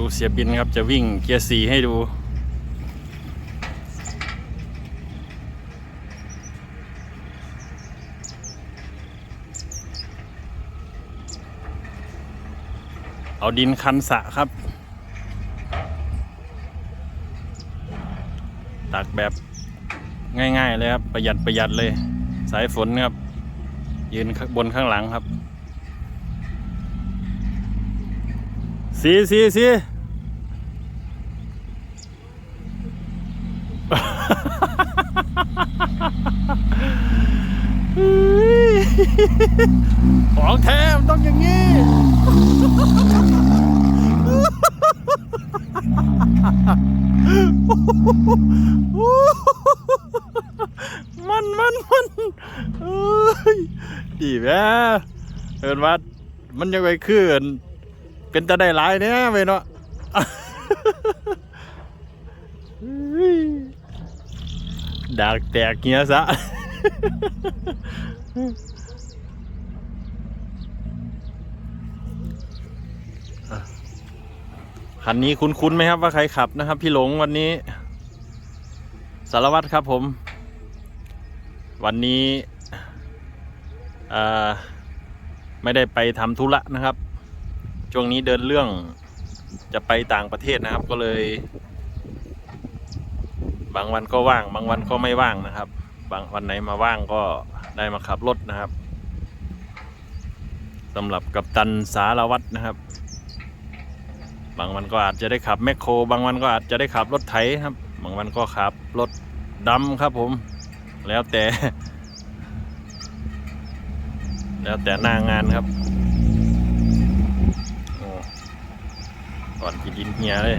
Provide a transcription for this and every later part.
ูเสียบินครับจะวิ่งเกียร์สีให้ดู เอาดินคันสะครับ ตักแบบง่ายๆเลยครับ ประหยัดประหยัดเลย สายฝนครับ ยืนบนข้างหลังครับ สีสีสีของแท้มันต้องอย่างนี้ มันมันมันเอ้ยดีแม่เอินว่ามันยังไปขึ้น เป็นจะได้หลายเนี่ยไปเนาะดากแตกเงี้ยซะคันนี้คุ้นๆไหมครับว่าใครขับนะครับ พี่หลงวันนี้ สารวัตรครับผม วันนี้ไม่ได้ไปทำธุระนะครับ ช่วงนี้เดินเรื่องจะไปต่างประเทศนะครับก็เลย บางวันก็ว่าง บางวันก็ไม่ว่างนะครับ บางวันไหนมาว่างก็ได้มาขับรถนะครับสำหรับกัปตันสารวัตรนะครับ บางวันก็อาจจะได้ขับแมคโคร บางวันก็อาจจะได้ขับรถไถครับ บางวันก็ขับรถดำครับผม แล้วแต่ แล้วแต่หน้างานครับ โอ้ ก่อนกินดินเฮียเลย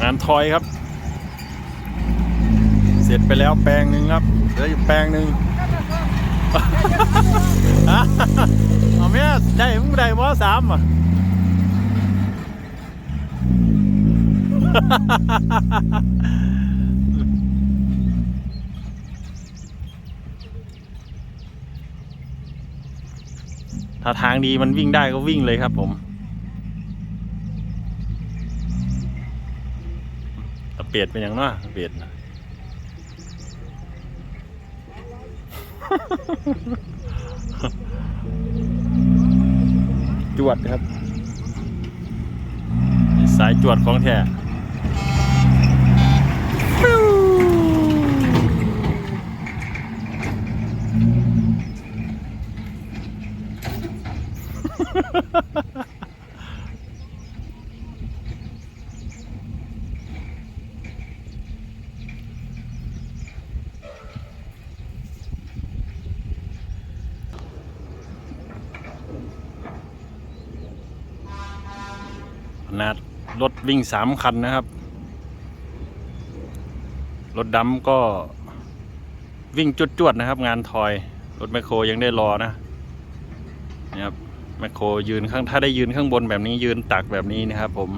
งานทอยครับ เสร็จไปแล้วแปลงหนึ่งครับเหลืออยู่แปลงหนึ่งเอาเมียได้มึงได้มอสามอะถ้าทางดีมันวิ่งได้ก็วิ่งเลยครับผมแต่ เปลียดเป็นอย่างน้ะเปลียดนะจวดครับ สายจวดของแท้ นาดรถวิ่งสามคันนะครับ รถดำก็วิ่งจวดๆนะครับ งานทอย รถแมคโครยังได้รอนะนี่ครับแมคโครยืนข้างถ้าได้ยืนข้างบนแบบนี้ยืนตักแบบนี้นะครับ ผม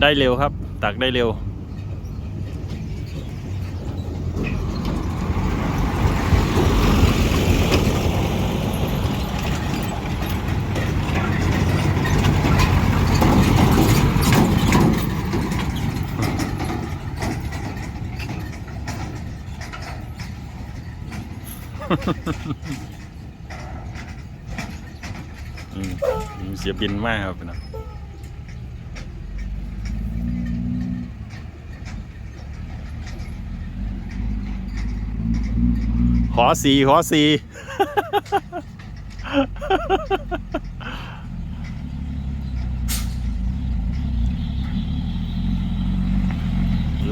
ได้เร็วครับ ตักได้เร็ว เสียบินมากครับนะขอสีขอสี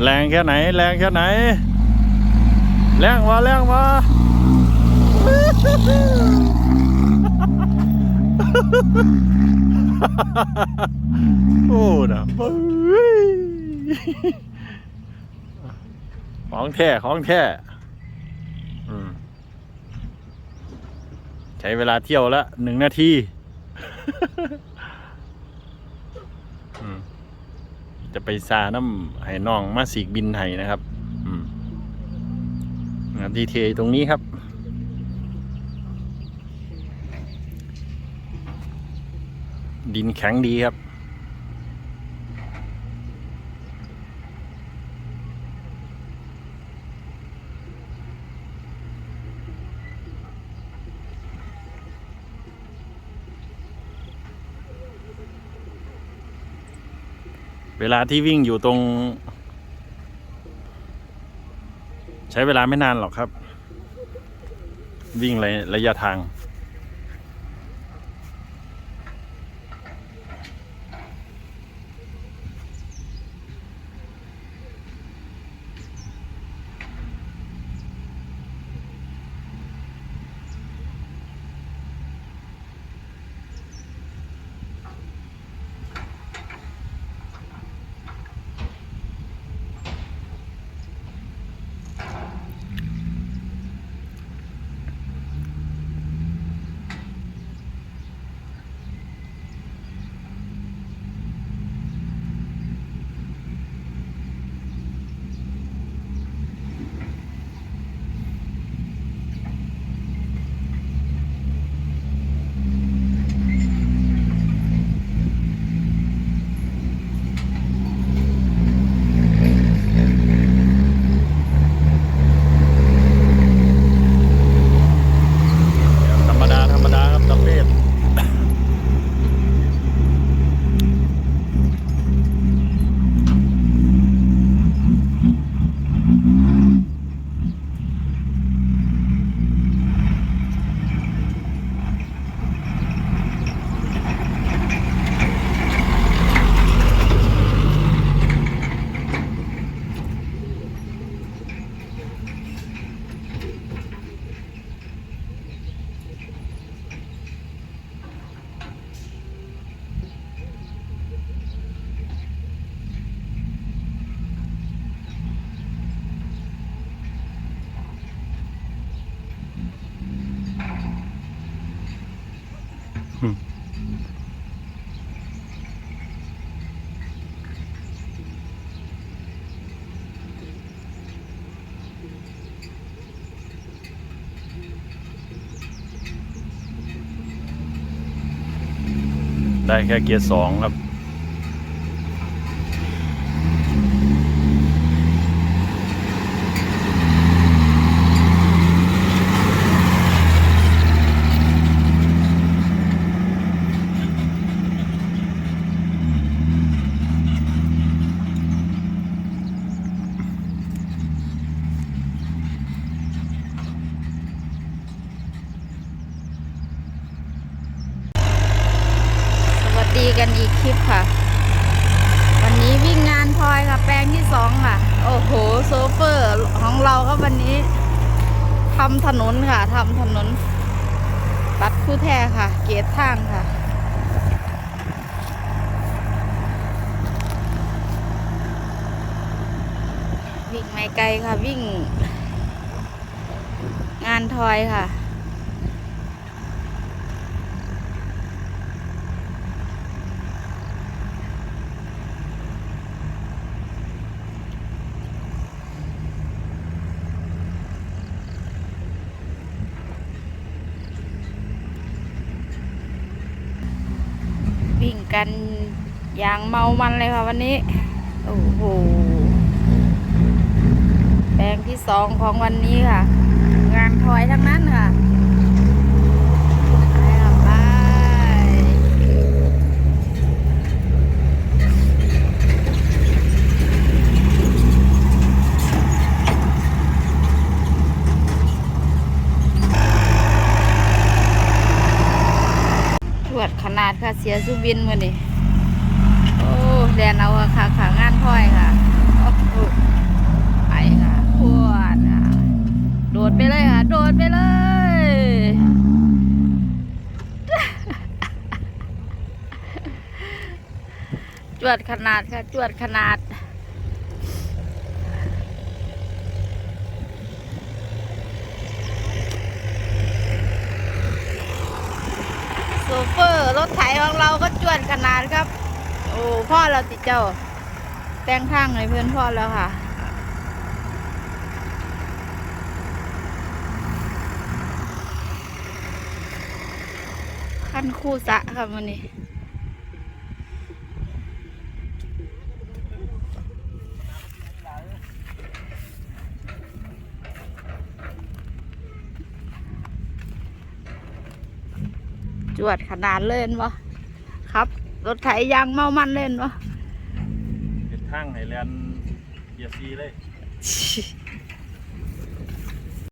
แรงแค่ไหน แรงแค่ไหน แรงมาแรงมา โอ้นะของแท้ของแท้ใช้เวลาเที่ยวละหนึ่งนาทีจะไปซาน้ำให้น้องมาสีกบินไห้นะครับดีเทตรงนี้ครับ ดินแข็งดีครับ เวลาที่วิ่งอยู่ตรง ใช้เวลาไม่นานหรอกครับ วิ่งระยะทาง ได้แค่เกียร์สองครับ สวัสดีกันอีกคลิปค่ะ วันนี้วิ่งงานพลอยค่ะ แปลงที่สองค่ะ โอ้โห โซเฟอร์ของเราก็วันนี้ ทำถนนค่ะทำถนนบัดคู่แท้ค่ะ เกียรทางค่ะวิ่งไม่ไกลค่ะวิ่ง งานทอยค่ะ กันอย่างเมามันเลยค่ะวันนี้ โอ้โห แปลงที่สองของวันนี้ค่ะ งานถอยทั้งนั้นค่ะไปค่ะไปตรวจขนาดค่ะ เสียสุบินมือนี่โอ้แดนเอาค่ะขางานถอยค่ะไปค่ะพวดค่ะโดดไปเลยค่ะ โดดไปเลยจวดขนาดค่ะจวดขนาด ซเฟอร์รถไถของเราก็จวนขนาดครับ โอ้พ่อเราติดเจ้า แต่งข้างเลยเพื่อนพ่อแล้วค่ะขั้นคู่สะค่ะวันนี้ จวดขนาดเล่นวะครับ รถไถยางเมามันเล่นวะเป็นทางไฮแลนด์เกียร์ซีเลย